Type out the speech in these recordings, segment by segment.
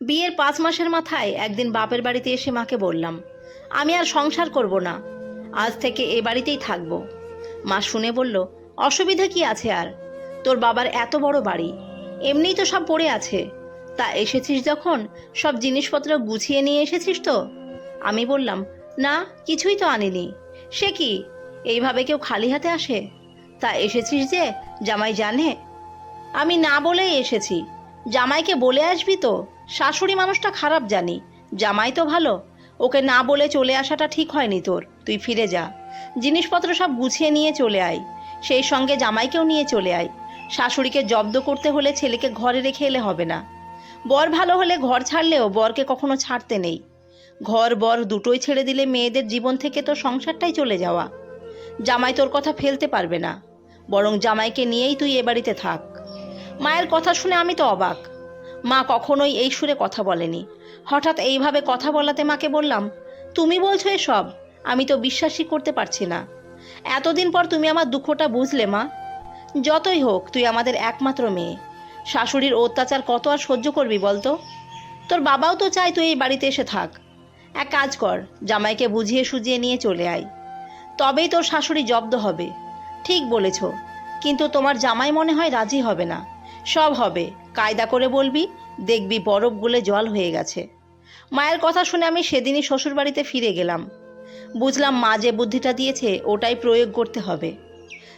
বিয়ের পাঁচ মাসের মাথায় একদিন বাপের বাড়িতে এসে মাকে বললাম, আমি আর সংসার করব না, আজ থেকে এ বাড়িতেই থাকব। মা শুনে বলল, অসুবিধা কি আছে আর? তোর বাবার এত বড় বাড়ি, এমনিই তো সব পড়ে আছে। তা এসেছিস যখন, সব জিনিসপত্র গুছিয়ে নিয়ে এসেছিস তো? আমি বললাম, না, কিছুই তো আনিনি। সে কি, এইভাবে কেউ খালি হাতে আসে? তা এসেছিস যে, জামাই জানে? আমি না বলেই এসেছি, জামাইকে বলে আসবি তো? শাশুড়ি মানুষটা খারাপ জানি। জামাই তো ভালো। ওকে না বলে চলে আসাটা ঠিক হয়নি তোর। তুই ফিরে যা। জিনিসপত্র সব গুছিয়ে নিয়ে চলে আয়। সেই সঙ্গে জামাইকেও নিয়ে চলে আয়। শাশুড়িকে জব্দ করতে হলে ছেলেকে ঘরে রেখে এলে হবে না। বর ভালো হলে ঘর ছাড়লেও বরকে কখনো ছাড়তে নেই। ঘর বর দুটোই ছেড়ে দিলে মেয়েদের জীবন থেকে তো সংসারটাই চলে যাওয়া। জামাই তোর কথা ফেলতে পারবে না। বরং জামাইকে নিয়েই তুই এ বাড়িতে থাক। মায়ের কথা শুনে আমি তো অবাক। মা কখনোই এই সুরে কথা বলেনি। হঠাৎ এইভাবে কথা বলাতে মাকে বললাম, তুমি বলছো এসব? আমি তো বিশ্বাসই করতে পারছি না। এতদিন পর তুমি আমার দুঃখটা বুঝলে, মা। যতই হোক, তুই আমাদের একমাত্র মেয়ে। শাশুড়ির অত্যাচার কত আর সহ্য করবি বলতো? তোর বাবাও তো চায় তুই এই বাড়িতে এসে থাক। এক কাজ কর, জামাইকে বুঝিয়ে সুজিয়ে নিয়ে চলে আয়। তবেই তোর শাশুড়ি জব্দ হবে। ঠিক বলেছ, কিন্তু তোমার জামাই মনে হয় রাজি হবে না। সব হবে। কায়দা করে বলবি, দেখবি বরফ গুলে জল হয়ে গেছে। মায়ের কথা শুনে আমি সেদিনই শ্বশুরবাড়িতে ফিরে গেলাম। বুঝলাম মা যে বুদ্ধিটা দিয়েছে, ওটাই প্রয়োগ করতে হবে।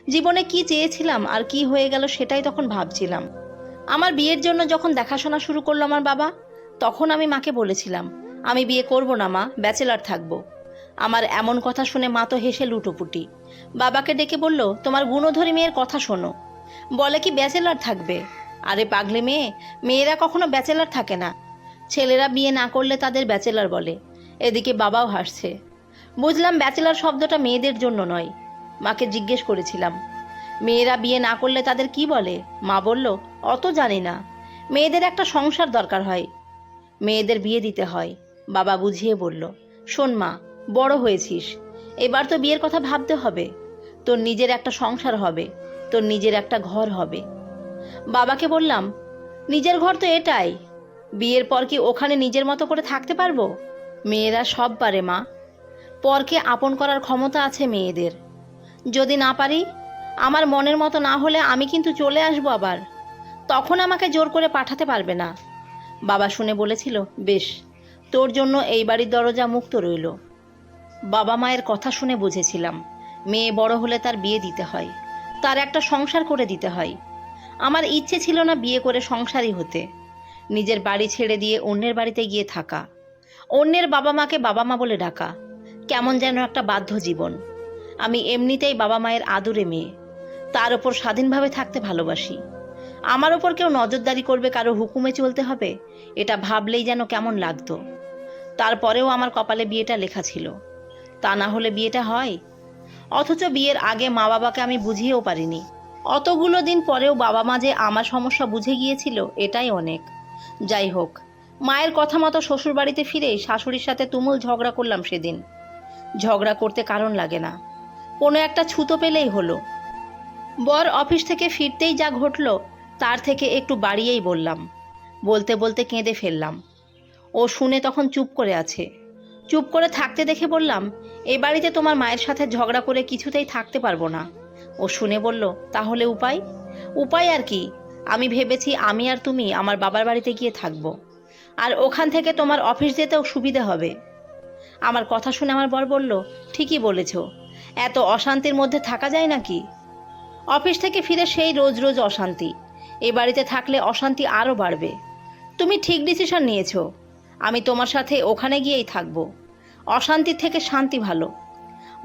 জীবনে কি চেয়েছিলাম আর কি হয়ে গেল সেটাই তখন ভাবছিলাম। আমার বিয়ের জন্য যখন দেখাশোনা শুরু করল আমার বাবা, তখন আমি মাকে বলেছিলাম, আমি বিয়ে করব না মা, ব্যাচেলার থাকব। আমার এমন কথা শুনে মা তো হেসে লুটোপুটি। বাবাকে ডেকে বলল, তোমার গুণধরী মেয়ের কথা শোনো। বলে কি, ব্যাচেলার থাকবে? আরে পাগলে মেয়ে, মেয়েরা কখনো ব্যাচেলার থাকে না। ছেলেরা বিয়ে না করলে তাদের ব্যাচেলার বলে। এদিকে বাবাও হাসছে। বুঝলাম ব্যাচেলার শব্দটা মেয়েদের জন্য নয়। মাকে জিজ্ঞেস করেছিলাম, মেয়েরা বিয়ে না করলে তাদের কি বলে? মা বলল, অত জানি না। মেয়েদের একটা সংসার দরকার হয়। মেয়েদের বিয়ে দিতে হয়। বাবা বুঝিয়ে বলল, শোন মা, বড় হয়েছিস। এবার তো বিয়ের কথা ভাবতে হবে। তোর নিজের একটা সংসার হবে। তোর নিজের একটা ঘর হবে। বাবাকে বললাম, নিজের ঘর তো এটাই। বিয়ের পর কি ওখানে নিজের মতো করে থাকতে পারব? মেয়েরা সব পারে, মা। পরকে আপন করার ক্ষমতা আছে মেয়েদের। যদি না পারি, আমার মনের মতো না হলে আমি কিন্তু চলে আসব আবার। তখন আমাকে জোর করে পাঠাতে পারবে না। বাবা শুনে বলেছিল, বেশ, তোর জন্য এই বাড়ির দরজা মুক্ত রইল। বাবা মায়ের কথা শুনে বুঝেছিলাম, মেয়ে বড় হলে তার বিয়ে দিতে হয়, তার একটা সংসার করে দিতে হয়। আমার ইচ্ছে ছিল না বিয়ে করে সংসারই হতে। নিজের বাড়ি ছেড়ে দিয়ে অন্যের বাড়িতে গিয়ে থাকা। অন্যের বাবা মাকে বাবা মা বলে ডাকা। কেমন যেন একটা বাধ্য জীবন। আমি এমনিতেই বাবা মায়ের আদরে মেয়ে। তার ওপর স্বাধীনভাবে থাকতে ভালোবাসি। আমার ওপর কেউ নজরদারি করবে, কারও হুকুমে চলতে হবে, এটা ভাবলেই যেন কেমন লাগতো। তারপরেও আমার কপালে বিয়েটা লেখা ছিল। তা না হলে বিয়েটা হয়। অথচ বিয়ের আগে মা বাবাকে আমি বুঝিয়েও পারিনি। অতগুলো দিন পরেও বাবা মা যে আমার সমস্যা বুঝে গিয়েছিল, এটাই অনেক। যাই হোক, মায়ের কথা মতো শ্বশুরবাড়িতে ফিরে শাশুড়ির সাথে তুমুল ঝগড়া করলাম সেদিন। ঝগড়া করতে কারণ লাগে না। কোনো একটা ছুতো পেলেই হলো। বর অফিস থেকে ফিরতেই যা ঘটলো, তার থেকে একটু বাড়িয়েই বললাম। বলতে বলতে কেঁদে ফেললাম। ও শুনে তখন চুপ করে আছে। চুপ করে থাকতে দেখে বললাম, এ বাড়িতে তোমার মায়ের সাথে ঝগড়া করে কিছুতেই থাকতে পারব না। ও শুনে বলল, তাহলে উপায়? উপায় আর কি? আমি ভেবেছি আমি আর তুমি আমার বাবার বাড়িতে গিয়ে থাকব। আর ওখান থেকে তোমার অফিস যেতেও সুবিধা হবে। আমার কথা শুনে আমার বর বলল, ঠিকই বলেছ। এত অশান্তির মধ্যে থাকা যায় নাকি? অফিস থেকে ফিরে সেই রোজ রোজ অশান্তি। এ বাড়িতে থাকলে অশান্তি আরও বাড়বে। তুমি ঠিক ডিসিশন নিয়েছো। আমি তোমার সাথে ওখানে গিয়েই থাকব। অশান্তির থেকে শান্তি ভালো।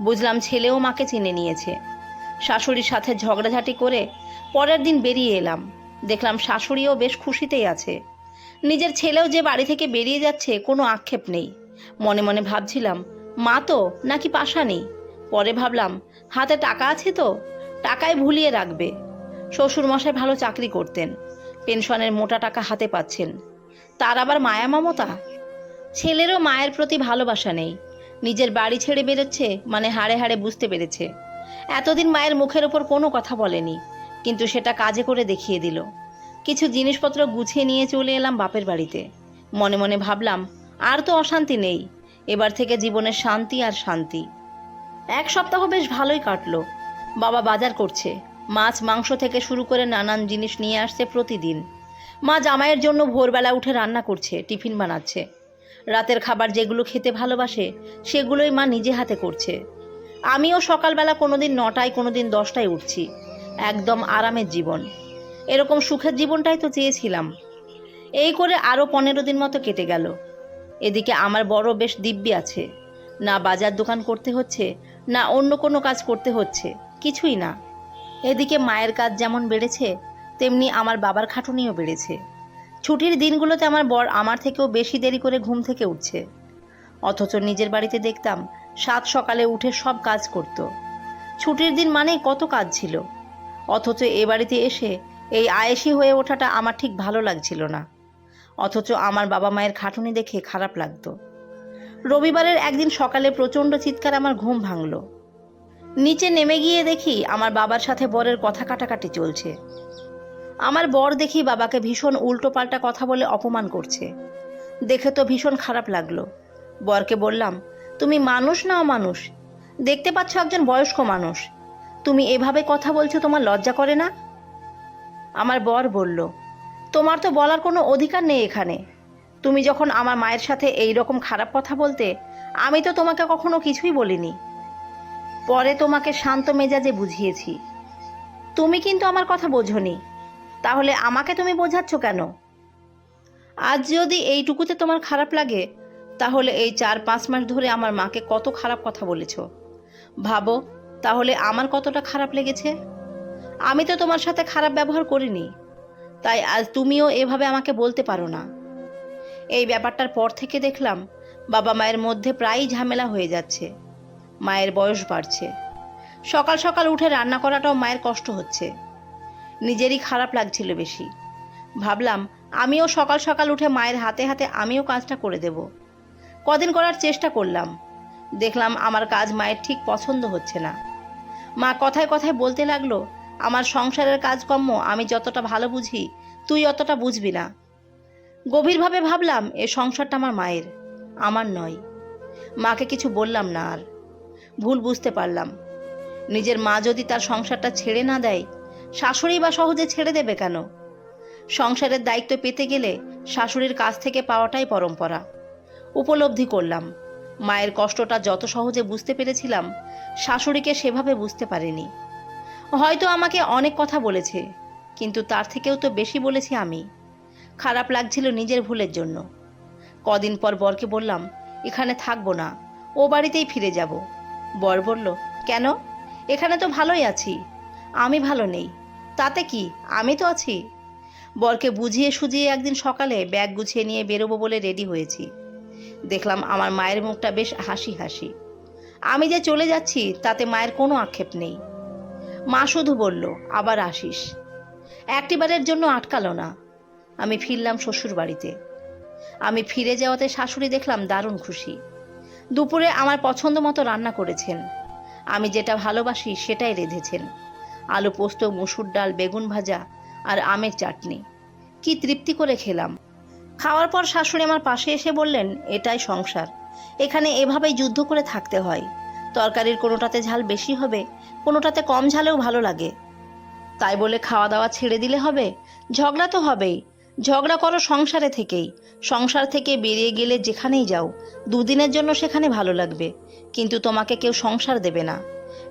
বুঝলাম ছেলেও মাকে চিনে নিয়েছে। শাশুড়ির সাথে ঝগড়াঝাটি করে পরের দিন বেরিয়ে এলাম। দেখলাম শাশুড়িও বেশ খুশিতেই আছে। নিজের ছেলেও যে বাড়ি থেকে বেরিয়ে যাচ্ছে কোনো আক্ষেপ নেই। মনে মনে ভাবছিলাম, মা তো নাকি পাশা নেই? পরে ভাবলাম, হাতে টাকা আছে তো, টাকায় ভুলিয়ে রাখবে। শ্বশুরমশাই ভালো চাকরি করতেন, পেনশনের মোটা টাকা হাতে পাচ্ছেন। তার আবার মায়া মমতা? ছেলেরও মায়ের প্রতি ভালোবাসা নেই। নিজের বাড়ি ছেড়ে বেরোচ্ছে মানে হাড়ে হাড়ে বুঝতে পেরেছে। এতদিন মায়ের মুখের ওপর কোনো কথা বলেনি, কিন্তু সেটা কাজে করে দেখিয়ে দিল। কিছু জিনিসপত্র গুছিয়ে নিয়ে চলে এলাম বাপের বাড়িতে। মনে মনে ভাবলাম, আর তো অশান্তি নেই, এবার থেকে জীবনের শান্তি আর শান্তি। এক সপ্তাহ বেশ ভালোই কাটলো। বাবা বাজার করছে, মাছ মাংস থেকে শুরু করে নানান জিনিস নিয়ে আসছে প্রতিদিন। মা জামাইয়ের জন্য ভোরবেলা উঠে রান্না করছে, টিফিন বানাচ্ছে। রাতের খাবার যেগুলো খেতে ভালোবাসে, সেগুলোই মা নিজে হাতে করছে। আমিও সকালবেলা কোনোদিন নটায়, কোনোদিন দশটায় উঠছি। একদম আরামের জীবন। এরকম সুখের জীবনটাই তো চেয়েছিলাম। এই করে আরও পনেরো দিন মতো কেটে গেল। এদিকে আমার বড় বেশ দিব্যি আছে। না বাজার দোকান করতে হচ্ছে, না অন্য কোনো কাজ করতে হচ্ছে, কিছুই না। এদিকে মায়ের কাজ যেমন বেড়েছে, তেমনি আমার বাবার খাটুনিও বেড়েছে। ছুটির দিনগুলোতে আমার বর আমার থেকেও বেশি দেরি করে ঘুম থেকে উঠছে। অথচ নিজের বাড়িতে দেখতাম সাত সকালে উঠে সব কাজ করত। ছুটির দিন মানেই কত কাজ ছিল। অথচ এ বাড়িতে এসে এই আয়েসি হয়ে ওঠাটা আমার ঠিক ভালো লাগছিল না। অথচ আমার বাবা মায়ের খাটুনি দেখে খারাপ লাগতো। রবিবারের একদিন সকালে প্রচণ্ড চিৎকার আমার ঘুম ভাঙলো। নিচে নেমে গিয়ে দেখি আমার বাবার সাথে বরের কথা কাটাকাটি চলছে। আমার বর দেখি বাবাকে ভীষণ উল্টো পাল্টা কথা বলে অপমান করছে। দেখে তো ভীষণ খারাপ লাগল। বরকে বললাম তুমি মানুষ না অমানুষ? দেখতে পাচ্ছ একজন বয়স্ক মানুষ। তুমি এভাবে কথা বলছো তোমার লজ্জা করে না? আমার বর বলল, তোমার তো বলার কোনো অধিকার নেই এখানে। তুমি যখন আমার মায়ের সাথে এই রকম খারাপ কথা বলতে, আমি তো তোমাকে কখনো কিছুই বলিনি। পরে তোমাকে শান্ত মেজাজে বুঝিয়েছি। তুমি কিন্তু আমার কথা বোঝনি। তাহলে আমাকে তুমি বোঝাচ্ছ কেন? আজ যদি এইটুকুতে তোমার খারাপ লাগে তাহলে এই চার পাঁচ মাস ধরে আমার মাকে কত খারাপ কথা বলেছ? ভাবো, তাহলে আমার কতটা খারাপ লেগেছে? আমি তো তোমার সাথে খারাপ ব্যবহার করিনি। তাই আজ তুমিও এভাবে আমাকে বলতে পারো না। এই ব্যাপারটার পর থেকে দেখলাম, বাবা মায়ের মধ্যে প্রায়ই ঝামেলা হয়ে যাচ্ছে। মায়ের বয়স বাড়ছে। সকাল সকাল উঠে রান্না করাটাও মায়ের কষ্ট হচ্ছে। নিজেরই খারাপ লাগছিল বেশি। ভাবলাম, আমিও সকাল সকাল উঠে মায়ের হাতে হাতে আমিও কাজটা করে দেব। কদিন করার চেষ্টা করলাম। দেখলাম আমার কাজ মায়ের ঠিক পছন্দ হচ্ছে না। মা কথায় কথায় বলতে লাগল, আমার সংসারের কাজকর্ম আমি যতটা ভালো বুঝি, তুই অতটা বুঝবি না। গভীরভাবে ভাবলাম, এ সংসারটা আমার মায়ের, আমার নয়। মাকে কিছু বললাম না আর। ভুল বুঝতে পারলাম। নিজের মা যদি তার সংসারটা ছেড়ে না দেয়, শাশুড়ি বা সহজে ছেড়ে দেবে কেন? সংসারের দায়িত্ব পেতে গেলে শাশুড়ির কাছ থেকে পাওয়াটাই পরম্পরা। উপলব্ধি করলাম। মায়ের কষ্টটা যত সহজে বুঝতে পেরেছিলাম, শাশুড়িকে সেভাবে বুঝতে পারিনি। হয়তো আমাকে অনেক কথা বলেছে, কিন্তু তার থেকেও তো বেশি বলেছি আমি। খারাপ লাগছিল নিজের ভুলের জন্য। কদিন পর বরকে বললাম, এখানে থাকব না, ও বাড়িতেই ফিরে যাব। বর বলল, কেন? এখানে তো ভালোই আছি। আমি ভালো নেই। তাতে কি? আমি তো আছি? বরকে বুঝিয়ে সুঝিয়ে একদিন সকালে ব্যাগ গুছিয়ে নিয়ে বেরোবো বলে রেডি হয়েছি। দেখলাম আমার মায়ের মুখটা বেশ হাসি হাসি। আমি যে চলে যাচ্ছি, তাতে মায়ের কোনো আক্ষেপ নেই। মা শুধু বলল, আবার আসিস। একটিবারের জন্য আটকালো না। আমি ফিরলাম শ্বশুর বাড়িতে। আমি ফিরে যাওয়াতে শাশুড়ি দেখলাম দারুণ খুশি। দুপুরে আমার পছন্দ মতো রান্না করেছেন। আমি যেটা ভালোবাসি সেটাই রেঁধেছেন। আলু পোস্ত, মুসুর ডাল, বেগুন ভাজা আর আমের চাটনি। কি তৃপ্তি করে খেলাম। খাওয়ার পর শাশুড়ি আমার পাশে এসে বললেন, এটাই সংসার। এখানে এভাবেই যুদ্ধ করে থাকতে হয়। তরকারির কোনোটাতে ঝাল বেশি হবে, কোনোটাতে কম ঝালেও ভালো লাগে। তাই বলে খাওয়া দাওয়া ছেড়ে দিলে হবে? ঝগড়া তো হবেই। ঝগড়া করো সংসারে থেকেই। সংসার থেকে বেরিয়ে গেলে যেখানেই যাও, দুদিনের জন্য সেখানে ভালো লাগবে। কিন্তু তোমাকে কেউ সংসার দেবে না।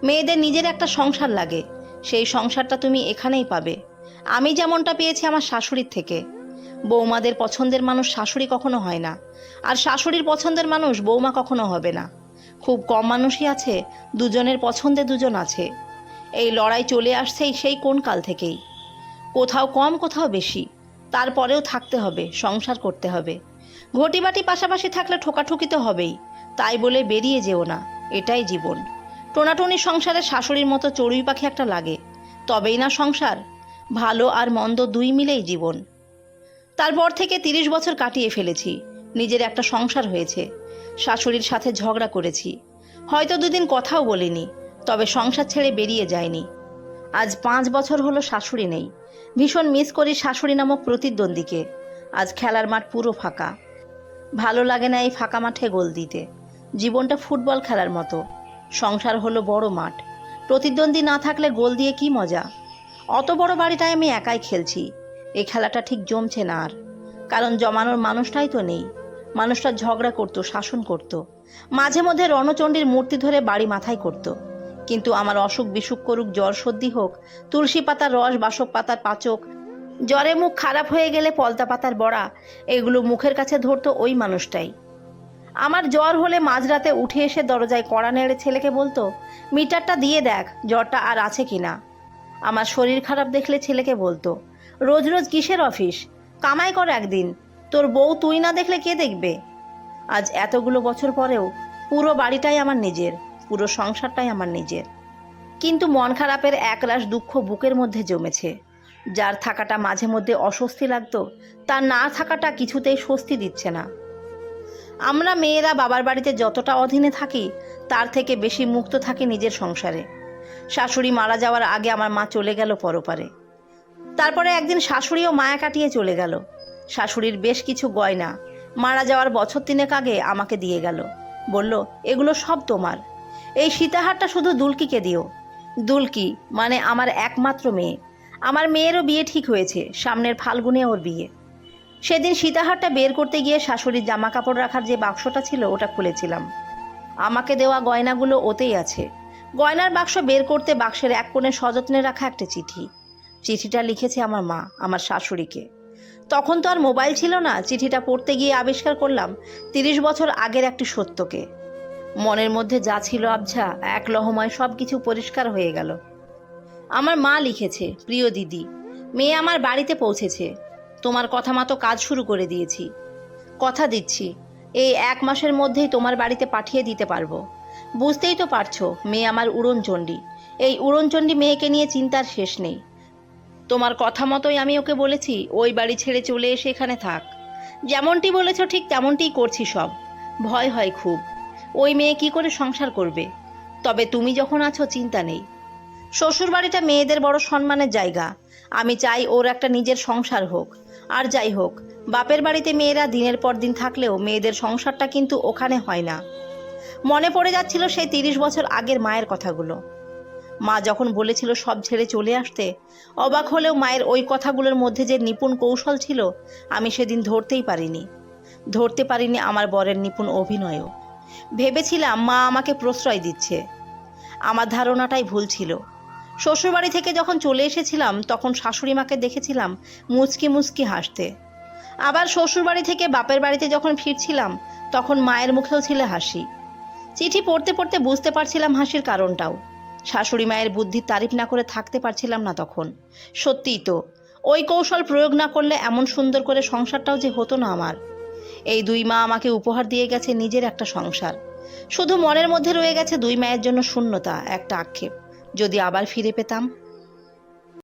মেয়েদের নিজের একটা সংসার লাগে। সেই সংসারটা তুমি এখানেই পাবে। আমি যেমনটা পেয়েছি আমার শাশুড়ির থেকে। বৌমাদের পছন্দের মানুষ শাশুড়ি কখনো হয় না। আর শাশুড়ির পছন্দের মানুষ বৌমা কখনো হবে না। খুব কম মানুষই আছে, দুজনের পছন্দে দুজন আছে। এই লড়াই চলে আসছেই সেই কোন কাল থেকেই। কোথাও কম, কোথাও বেশি। তারপরেও থাকতে হবে, সংসার করতে হবে। ঘটিবাটি পাশাপাশি থাকলে ঠোকাঠুকি তো হবেই। তাই বলে বেরিয়ে যেও না, এটাই জীবন। টোনাটুনি সংসারে শাশুড়ির মতো চড়ুই পাখি একটা লাগে। তবেই না সংসার? ভালো আর মন্দ দুই মিলেই জীবন। তারপর থেকে তিরিশ বছর কাটিয়ে ফেলেছি। নিজের একটা সংসার হয়েছে। শাশুড়ির সাথে ঝগড়া করেছি। হয়তো দুদিন কথাও বলিনি, তবে সংসার ছেড়ে বেরিয়ে যায়নি আজ পাঁচ বছর হলো শাশুড়ি নেই। ভীষণ মিস করি শাশুড়ি নামক প্রতিদ্বন্দ্বীকে। আজ খেলার মাঠ পুরো ফাঁকা। ভালো লাগে না এই ফাঁকা মাঠে গোল দিতে। জীবনটা ফুটবল খেলার মতো। সংসার হলো বড় মাঠ। প্রতিদ্বন্দ্বী না থাকলে গোল দিয়ে কি মজা? অত বড় বাড়িটায় আমি একাই খেলছি। এই খেলাটা ঠিক জমছে না আর কারণ জমানোর মানুষটাই তো নেই মানুষটা ঝগড়া করতো, শাসন করত। মাঝে মধ্যে রণচণ্ডীর মূর্তি ধরে বাড়ি মাথায় করত। কিন্তু আমার অসুখ বিসুখ করুক, জ্বর সর্দি হোক, তুলসী পাতার রস, বাসক পাতার পাচক, জ্বরে মুখ খারাপ হয়ে গেলে পলতা পাতার বড়া, এগুলো মুখের কাছে ধরতো ওই মানুষটাই আমার জ্বর হলে মাঝরাতে উঠে এসে দরজায় কড়া নেড়ে ছেলেকে বলতো, মিটারটা দিয়ে দেখ, জ্বরটা আর আছে কিনা আমার শরীর খারাপ দেখলে ছেলেকে বলতো রোজ রোজ কিসের অফিস? কামাই কর একদিন। তোর বউ তুই না দেখলে কে দেখবে? আজ এতগুলো বছর পরেও পুরো বাড়িটাই আমার নিজের, পুরো সংসারটাই আমার নিজের। কিন্তু মন খারাপের একরাশ দুঃখ বুকের মধ্যে জমেছে। যার থাকাটা মাঝে মধ্যে অস্বস্তি লাগতো, তার না থাকাটা কিছুতেই স্বস্তি দিচ্ছে না। আমরা মেয়েরা বাবার বাড়িতে যতটা অধীনে থাকি, তার থেকে বেশি মুক্ত থাকি নিজের সংসারে। শাশুড়ি মারা যাওয়ার আগে আমার মা চলে গেল পরপারে। তারপরে একদিন শাশুড়িও মায়া কাটিয়ে চলে গেল। শাশুড়ির বেশ কিছু গয়না। মারা যাওয়ার বছর তিনেক আগে আমাকে দিয়ে গেল। বলল, এগুলো সব তোমার। এই সীতাহারটা শুধু দুলকিকে দিও। দুলকি মানে আমার একমাত্র মেয়ে। আমার মেয়েরও বিয়ে ঠিক হয়েছে, সামনের ফাল্গুনে ওর বিয়ে। সেদিন সীতাহারটা বের করতে গিয়ে শাশুড়ির জামা কাপড় রাখার যে বাক্সটা ছিল, ওটা খুলেছিলাম। আমাকে দেওয়া গয়নাগুলো ওতেই আছে। গয়নার বাক্স বের করতে বাক্সের এক কোণে সযত্নে রাখা একটা চিঠি। চিঠিটা লিখেছে আমার মা, আমার শাশুড়িকে। তখন তো আর মোবাইল ছিল না, চিঠিটা পড়তে গিয়ে আবিষ্কার করলাম তিরিশ বছর আগের একটি সত্যকে। মনের মধ্যে যা ছিল আবঝা এক লহময় সব কিছু পরিষ্কার হয়ে গেল। আমার মা লিখেছে, প্রিয় দিদি, মেয়ে আমার বাড়িতে পৌঁছেছে। তোমার কথা মতো কাজ শুরু করে দিয়েছি। কথা দিচ্ছি, এই এক মাসের মধ্যেই তোমার বাড়িতে পাঠিয়ে দিতে পারব। বুঝতেই তো পারছ, মেয়ে আমার উড়নচণ্ডী। এই উড়নচণ্ডী মেয়েকে নিয়ে চিন্তার শেষ নেই। তোমার কথা মতোই আমি ওকে বলেছি, ওই বাড়ি ছেড়ে চলে এসে এখানে থাক। যেমনটি বলেছ ঠিক তেমনটিই করছি সব। ভয় হয় খুব। ওই মেয়ে কি করে সংসার করবে? তবে তুমি যখন আছো চিন্তা নেই। শ্বশুর বাড়িটা মেয়েদের বড় সম্মানের জায়গা। আমি চাই ওর একটা নিজের সংসার হোক। আর যাই হোক, বাপের বাড়িতে মেয়েরা দিনের পর দিন থাকলেও মেয়েদের সংসারটা কিন্তু ওখানে হয় না। মনে পড়ে যাচ্ছিল সেই তিরিশ বছর আগের মায়ের কথাগুলো। মা যখন বলেছিল সব ছেড়ে চলে আসতে, অবাক হলেও মায়ের ওই কথাগুলোর মধ্যে যে নিপুণ কৌশল ছিল, আমি সেদিন ধরতেই পারিনি। ধরতে পারিনি আমার বরের নিপুণ অভিনয়ও। ভেবেছিলাম মা আমাকে প্রশ্রয় দিচ্ছে। আমার ধারণাটাই ভুল ছিল। শ্বশুরবাড়ি থেকে যখন চলে এসেছিলাম, তখন শাশুড়ি মাকে দেখেছিলাম মুচকি মুচকি হাসতে। আবার শ্বশুরবাড়ি থেকে বাপের বাড়িতে যখন ফিরছিলাম, তখন মায়ের মুখেও ছিল হাসি। চিঠি পড়তে পড়তে বুঝতে পারছিলাম হাসির কারণটাও। শাশুড়ি মায়ের বুদ্ধির তারিফ না করে থাকতে পারছিলাম না তখন। সত্যিই তো, ওই কৌশল প্রয়োগ না করলে এমন সুন্দর করে সংসারটাও যে হতো না আমার। এই দুই মা আমাকে উপহার দিয়ে গেছে নিজের একটা সংসার। শুধু মনের মধ্যে রয়ে গেছে দুই মায়ের জন্য শূন্যতা, একটা আক্ষেপ। যদি আবার ফিরে পেতাম?